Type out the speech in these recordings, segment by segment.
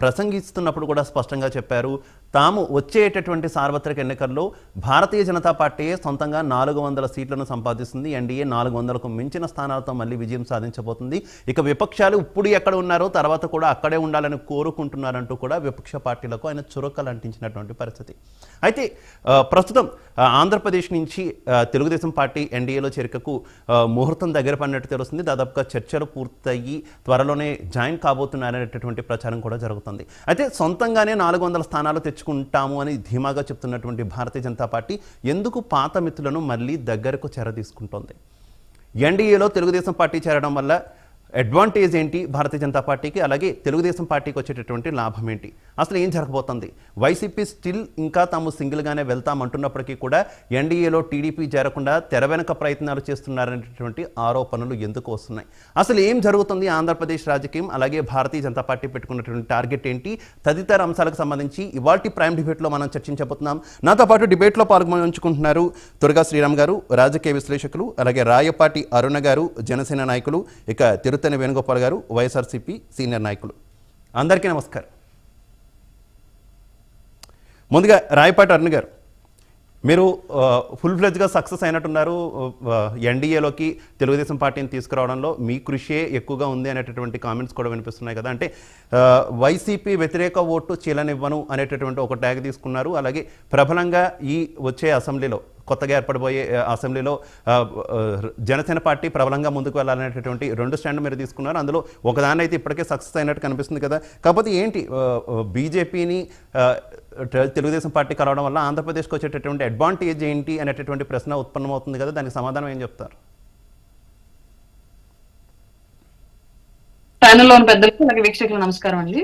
ప్రసంగిస్తున్నప్పుడు కూడా స్పష్టంగా చెప్పారు. తాము వచ్చేటటువంటి సార్వత్రిక ఎన్నికల్లో భారతీయ జనతా పార్టీయే సొంతంగా నాలుగు వందల సీట్లను సంపాదిస్తుంది. ఎన్డీఏ నాలుగు వందలకు మించిన స్థానాలతో మళ్ళీ విజయం సాధించబోతుంది. ఇక విపక్షాలు ఇప్పుడు ఎక్కడ ఉన్నారో తర్వాత కూడా అక్కడే ఉండాలని కోరుకుంటున్నారంటూ కూడా విపక్ష పార్టీలకు ఆయన చురకలు అంటించినటువంటి పరిస్థితి. అయితే ప్రస్తుతం ఆంధ్రప్రదేశ్ నుంచి తెలుగుదేశం పార్టీ ఎన్డీఏలో చేరికకు ముహూర్తం దగ్గర పడినట్టు తెలుస్తుంది. దాదాపుగా చర్చలు పూర్తయ్యి త్వరలోనే జాయిన్ కాబోతున్నారనేటటువంటి ప్రచారం కూడా జరుగుతుంది. అయితే సొంతంగానే నాలుగు వందల స్థానాలు తెచ్చుకుంటాము అని ధీమాగా చెప్తున్నటువంటి భారతీయ జనతా పార్టీ ఎందుకు పాత మిత్రులను మళ్ళీ దగ్గరకు చేర తీసుకుంటోంది ఎన్డీఏలో తెలుగుదేశం పార్టీ చేరడం వల్ల అడ్వాంటేజ్ ఏంటి భారతీయ జనతా పార్టీకి? అలాగే తెలుగుదేశం పార్టీకి వచ్చేటటువంటి లాభం ఏంటి? అసలు ఏం జరగబోతుంది? వైసీపీ స్టిల్ ఇంకా తాము సింగిల్గానే వెళ్తామంటున్నప్పటికీ కూడా ఎన్డీఏలో టీడీపీ చేరకుండా తెర వెనక ప్రయత్నాలు చేస్తున్నారనేటటువంటి ఆరోపణలు ఎందుకు వస్తున్నాయి? అసలు ఏం జరుగుతుంది ఆంధ్రప్రదేశ్ రాజకీయం? అలాగే భారతీయ జనతా పార్టీ పెట్టుకున్నటువంటి టార్గెట్ ఏంటి? తదితర అంశాలకు సంబంధించి ఇవాల్టి ప్రైమ్ డిబేట్లో మనం చర్చించబోతున్నాం. నాతో పాటు డిబేట్లో పాల్గొంచుకుంటున్నారు దుర్గా శ్రీరామ్ గారు రాజకీయ విశ్లేషకులు అలాగే రాయపాటి అరుణ గారు జనసేన నాయకులు ఇక తిరుతని వేణుగోపాల్ గారు వైఎస్ఆర్సీపీ సీనియర్ నాయకులు. అందరికీ నమస్కారం. ముందుగా రాయపాటి అరుణ్ గారు మీరు ఫుల్ ఫ్లెజ్గా సక్సెస్ అయినట్టున్నారు ఎన్డీఏలోకి తెలుగుదేశం పార్టీని తీసుకురావడంలో మీ కృషియే ఎక్కువగా ఉంది అనేటటువంటి కామెంట్స్ కూడా వినిపిస్తున్నాయి కదా. అంటే వైసీపీ వ్యతిరేక ఓటు చీలనివ్వను అనేటటువంటి ఒక ట్యాగ్ తీసుకున్నారు. అలాగే ప్రబలంగా ఈ వచ్చే అసెంబ్లీలో కొత్తగా ఏర్పడబోయే అసెంబ్లీలో జనసేన పార్టీ ప్రబలంగా ముందుకు వెళ్ళాలనేటటువంటి రెండు స్టాండ్ మీరు తీసుకున్నారు. అందులో ఒకదాని అయితే ఇప్పటికే సక్సెస్ అయినట్టు కనిపిస్తుంది కదా. కాకపోతే ఏంటి బీజేపీని తెలుగుదేశం పార్టీ కలవడం వల్ల ఆంధ్రప్రదేశ్కి వచ్చేటటువంటి అడ్వాంటేజ్ ఏంటి అనేటటువంటి ప్రశ్న ఉత్పన్నమవుతుంది కదా. దానికి సమాధానం ఏం చెప్తారు? ప్యానెల్లోని పెద్దలకు అలాగే వీక్షకులు నమస్కారం అండి.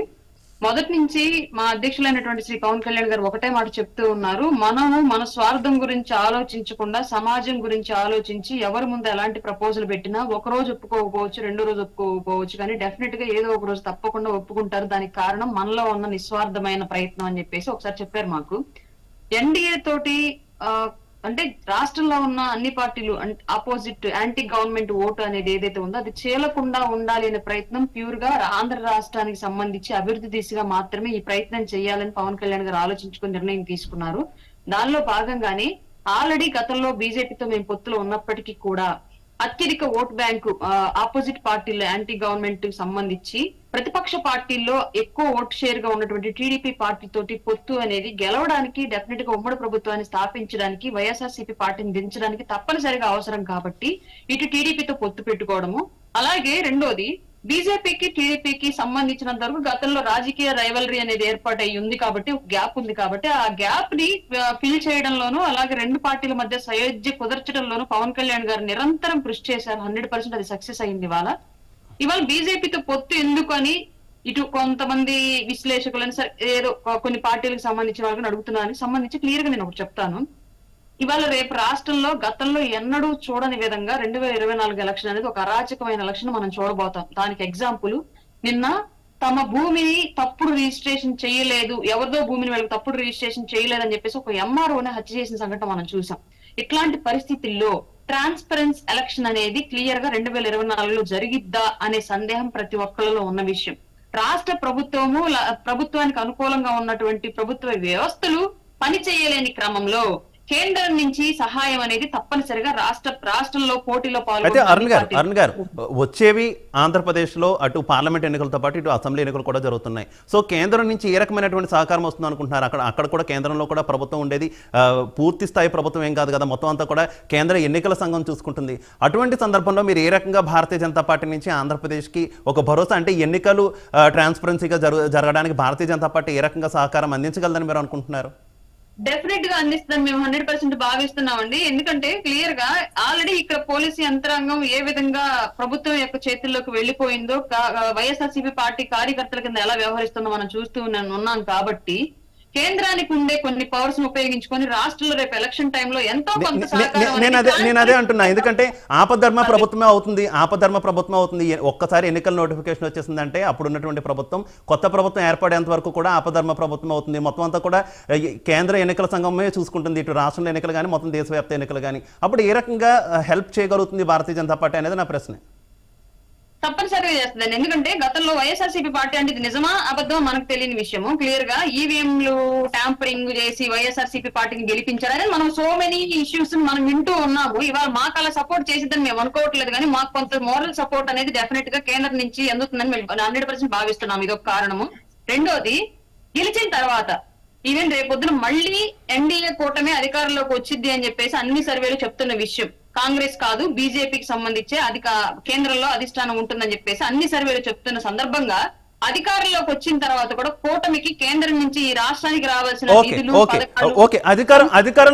మొదటి నుంచి మా అధ్యక్షులైనటువంటి శ్రీ పవన్ కళ్యాణ్ గారు ఒకటే మాట చెప్తూ ఉన్నారు. మనము మన స్వార్థం గురించి ఆలోచించకుండా సమాజం గురించి ఆలోచించి ఎవరి ముందు ఎలాంటి ప్రపోజల్ పెట్టినా ఒక రోజు ఒప్పుకోకపోవచ్చు రెండో రోజు ఒప్పుకోకపోవచ్చు కానీ డెఫినెట్గా ఏదో ఒక రోజు తప్పకుండా ఒప్పుకుంటారు. దానికి కారణం మనలో ఉన్న నిస్వార్థమైన ప్రయత్నం అని చెప్పేసి ఒకసారి చెప్పారు మాకు. ఎన్డీఏ తోటి ఆ, అంటే రాష్ట్రంలో ఉన్న అన్ని పార్టీలు ఆపోజిట్ యాంటీ గవర్నమెంట్ ఓటు అనేది ఏదైతే ఉందో అది చేయకుండా ఉండాలి అనే ప్రయత్నం ప్యూర్గా ఆంధ్ర రాష్ట్రానికి సంబంధించి అభివృద్ధి దిశగా మాత్రమే ఈ ప్రయత్నం చేయాలని పవన్ కళ్యాణ్ గారు ఆలోచించుకుని నిర్ణయం తీసుకున్నారు. దానిలో భాగంగానే ఆల్రెడీ గతంలో బీజేపీతో మేము పొత్తులో ఉన్నప్పటికీ కూడా అత్యధిక ఓట్ బ్యాంకు ఆపోజిట్ పార్టీలో యాంటీ గవర్నమెంట్కి సంబంధించి ప్రతిపక్ష పార్టీల్లో ఎక్కువ ఓట్ షేర్గా ఉన్నటువంటి టీడీపీ పార్టీ తోటి పొత్తు అనేది గెలవడానికి డెఫినెట్గా ఉమ్మడి ప్రభుత్వాన్ని స్థాపించడానికి వైఎస్ఆర్సీపీ పార్టీని దించడానికి తప్పనిసరిగా అవసరం కాబట్టి ఇటు టీడీపీతో పొత్తు పెట్టుకోవడము. అలాగే రెండోది బీజేపీకి టీడీపీకి సంబంధించినంత వరకు గతంలో రాజకీయ రైవలరీ అనేది ఏర్పాటు ఉంది కాబట్టి ఒక గ్యాప్ ఉంది కాబట్టి ఆ గ్యాప్ని ఫిల్ చేయడంలోనూ అలాగే రెండు పార్టీల మధ్య సయోధ్య కుదర్చడంలోనూ పవన్ కళ్యాణ్ గారు నిరంతరం కృషి చేశారు. హండ్రెడ్ పర్సెంట్ అది సక్సెస్ అయింది ఇవాళ. ఇవాళ బీజేపీతో పొత్తు ఎందుకు అని ఇటు కొంతమంది విశ్లేషకులని సరే ఏదో కొన్ని పార్టీలకు సంబంధించిన వాళ్ళని అడుగుతున్నారని సంబంధించి క్లియర్గా నేను ఒకటి చెప్తాను. ఇవాళ రేపు రాష్ట్రంలో గతంలో ఎన్నడూ చూడని విధంగా రెండు వేల ఇరవై నాలుగు ఎలక్షన్ అనేది ఒక అరాచకమైన ఎలక్షన్ మనం చూడబోతాం. దానికి ఎగ్జాంపుల్ నిన్న తమ భూమిని తప్పుడు రిజిస్ట్రేషన్ చేయలేదు ఎవరిదో భూమిని వాళ్ళకి తప్పుడు రిజిస్ట్రేషన్ చేయలేదని చెప్పేసి ఒక ఎంఆర్ఓని హత్య చేసిన సంఘటన మనం చూసాం. ఇట్లాంటి పరిస్థితుల్లో ట్రాన్స్పరెన్స్ ఎలక్షన్ అనేది క్లియర్గా రెండు వేల ఇరవై నాలుగులో జరిగిద్దా అనే సందేహం ప్రతి ఒక్కరిలో ఉన్న విషయం. రాష్ట్ర ప్రభుత్వము ప్రభుత్వానికి అనుకూలంగా ఉన్నటువంటి ప్రభుత్వ వ్యవస్థలు పని చేయలేని క్రమంలో కేంద్రం నుంచి సహాయం అనేది తప్పనిసరిగా రాష్ట్ర రాష్ట్రంలో పోటీలో అయితే అరుణ్ గారు అరుణ్ గారు వచ్చేవి ఆంధ్రప్రదేశ్లో అటు పార్లమెంట్ ఎన్నికలతో పాటు ఇటు అసెంబ్లీ ఎన్నికలు కూడా జరుగుతున్నాయి. సో కేంద్రం నుంచి ఏ రకమైనటువంటి సహకారం వస్తుంది అనుకుంటున్నారు? అక్కడ అక్కడ కూడా కేంద్రంలో కూడా ప్రభుత్వం ఉండేది. పూర్తి స్థాయి ప్రభుత్వం ఏం కాదు కదా మొత్తం అంతా కూడా కేంద్ర ఎన్నికల సంఘం చూసుకుంటుంది. అటువంటి సందర్భంలో మీరు ఏ రకంగా భారతీయ జనతా పార్టీ నుంచి ఆంధ్రప్రదేశ్కి ఒక భరోసా అంటే ఎన్నికలు ట్రాన్స్పరెన్సీగా జరు జరగడానికి భారతీయ జనతా పార్టీ ఏ రకంగా సహకారం అందించగలదని మీరు అనుకుంటున్నారు? డెఫినెట్గా అందిస్తాం మేము హండ్రెడ్ పర్సెంట్ భావిస్తున్నామండి. ఎందుకంటే క్లియర్గా ఆల్రెడీ ఇక్కడ పోలీసు యంత్రాంగం ఏ విధంగా ప్రభుత్వం యొక్క చేతుల్లోకి వెళ్ళిపోయిందో వైఎస్ఆర్సీపీ పార్టీ కార్యకర్తల కింద ఎలా వ్యవహరిస్తుందో మనం చూస్తూ ఉన్నాం కాబట్టి కేంద్రానికి ఉండే కొన్ని పవర్స్ ఉపయోగించుకొని రాష్ట్రంలో రేపు ఎలక్షన్ టైంలో ఎంతో కొంత నేను అదే నేను అదే అంటున్నా. ఎందుకంటే ఆపధర్మ ప్రభుత్వమే అవుతుంది. ఆపధర్మ ప్రభుత్వం అవుతుంది. ఒక్కసారి ఎన్నికల నోటిఫికేషన్ వచ్చేసిందంటే అప్పుడు ఉన్నటువంటి ప్రభుత్వం కొత్త ప్రభుత్వం ఏర్పడేంత వరకు కూడా ఆపధర్మ ప్రభుత్వం అవుతుంది. మొత్తం అంతా కూడా కేంద్ర ఎన్నికల సంఘమే చూసుకుంటుంది. ఇటు రాష్ట్రంలో ఎన్నికలు కానీ మొత్తం దేశవ్యాప్త ఎన్నికలు కానీ అప్పుడు ఏ రకంగా హెల్ప్ చేయగలుగుతుంది భారతీయ జనతా పార్టీ అనేది నా ప్రశ్న. తప్పనిసరిగా చేస్తుందండి. ఎందుకంటే గతంలో వైఎస్ఆర్సీపీ పార్టీ అంటే ఇది నిజమా అబద్ధమా మనకు తెలియని విషయము. క్లియర్గా ఈవీఎంలు ట్యాంపరింగ్ చేసి వైఎస్ఆర్సీపీ పార్టీని గెలిపించారని మనం సో మెనీ ఇష్యూస్ మనం వింటూ ఉన్నాము. ఇవాళ మాకు అలా సపోర్ట్ చేసిద్దని మేము అనుకోవట్లేదు కానీ మాకు కొంత మోరల్ సపోర్ట్ అనేది డెఫినెట్గా కేంద్రం నుంచి అందుతుందని మేము హండ్రెడ్ పర్సెంట్ భావిస్తున్నాం ఇది ఒక కారణము. రెండోది గెలిచిన తర్వాత ఈవెన్ రేపొద్దున మళ్ళీ ఎన్డీఏ కూటమి అధికారంలోకి వచ్చింది అని చెప్పేసి అన్ని సర్వేలు చెప్తున్న విషయం. కాంగ్రెస్ కాదు బీజేపీకి సంబంధించి అధిక కేంద్రంలో అధిష్టానం ఉంటుందని చెప్పేసి అన్ని సర్వేలు చెప్తున్న సందర్భంగా అధికారంలోకి వచ్చిన తర్వాత కూడా కూటమికి కేంద్రం నుంచి ఈ రాష్ట్రానికి రావాల్సిన నిధులు పథకాలు అధికారం అధికారంలో